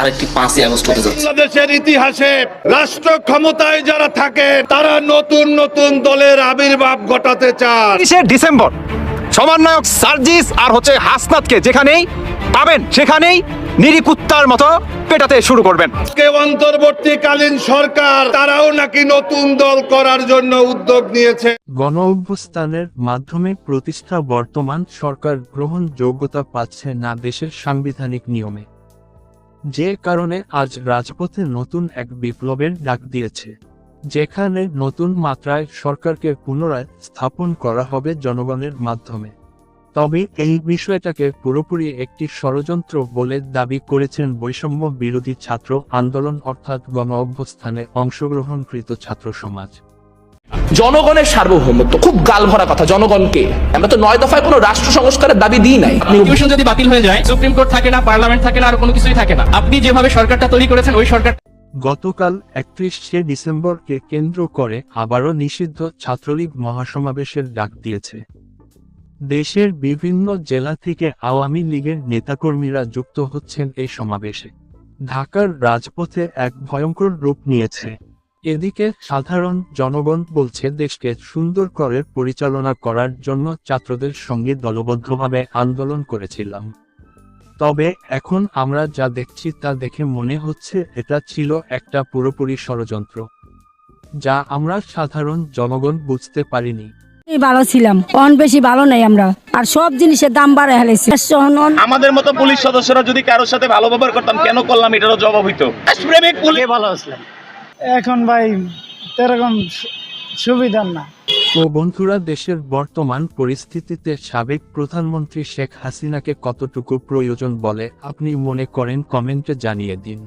আরেকটি পাঁচই আগস্ট হতে যাচ্ছে। বাংলাদেশের ইতিহাসে রাষ্ট্র ক্ষমতায় যারা থাকে তারা নতুন নতুন দলের আবির্ভাব ঘটাতে চান। তিরিশে ডিসেম্বর সমন্বয়ক সার্জিস আর হচ্ছে হাসনাতকে যেখানেই পাবেন সেখানেই নিরিকুত্তার মতো পেটাতে শুরু করবেন। আজকে অন্তর্বর্তীকালীন সরকার তারাও নাকি নতুন দল করার জন্য উদ্যোগ নিয়েছে। গণ অভ্যুত্থানের মাধ্যমে প্রতিষ্ঠা বর্তমান সরকার গ্রহণযোগ্যতা পাচ্ছে না দেশের সাংবিধানিক নিয়মে। যে কারণে আজ রাজপথে নতুন এক বিপ্লবের ডাক দিয়েছে, যেখানে নতুন মাত্রায় সরকারকে পুনরায় স্থাপন করা হবে জনগণের মাধ্যমে। তবে এই বিষয়টাকে পুরোপুরি একটি ষড়যন্ত্র বলে দাবি করেছেন বৈষম্য বিরোধী ছাত্র আন্দোলন অর্থাৎ গণ অভ্যুত্থানে অংশগ্রহণকৃত ছাত্র সমাজ। জনগণের সার্বভৌমত্ব খুব গাল ভরা কথা জনগণকে। আমরা তো নয় দফায় কোনো রাষ্ট্র সংস্কারের দাবি দিই নাই। আপনি কমিশন যদি বাতিল হয়ে যায় সুপ্রিম কোর্ট থাকে না পার্লামেন্ট থাকে না আর কোনো কিছুই থাকে না। আপনি যেভাবে সরকারটা তৈরি করেছেন ওই সরকার গতকাল একত্রিশে ডিসেম্বরকে কেন্দ্র করে আবারও নিষিদ্ধ ছাত্রলীগ মহাসমাবেশের ডাক দিয়েছে। দেশের বিভিন্ন জেলা থেকে আওয়ামী লীগের নেতাকর্মীরা যুক্ত হচ্ছেন এই সমাবেশে। ঢাকার রাজপথে এক ভয়ঙ্কর রূপ নিয়েছে। এদিকে সাধারণ জনগণ বলছে দেশকে সুন্দর করে পরিচালনা করার জন্য ছাত্রদের সঙ্গে দলবদ্ধভাবে আন্দোলন করেছিলাম। তবে এখন আমরা যা দেখছি তা দেখে মনে হচ্ছে এটা ছিল একটা পুরোপুরি ষড়যন্ত্র যা আমরা সাধারণ জনগণ বুঝতে পারিনি। ভালো ছিলাম অন বেশি ভালো নাই আমরা আর সব জিনিসের দাম বাড়ে হেলেছি আমাদের মতো পুলিশ সদস্যরা যদি কারোর সাথে ভালো ব্যবহার করতাম কেন করলাম? এটারও জবাব হইতো। দেশপ্রেমিক পুলিশ ভালো আসলাম এখন ভাই এরকম সুবিধা না। ও বন্ধুরা, দেশের বর্তমান পরিস্থিতিতে সাবেক প্রধানমন্ত্রী শেখ হাসিনাকে কতটুকু প্রয়োজন বলে আপনি মনে করেন? কমেন্টে জানিয়ে দিন।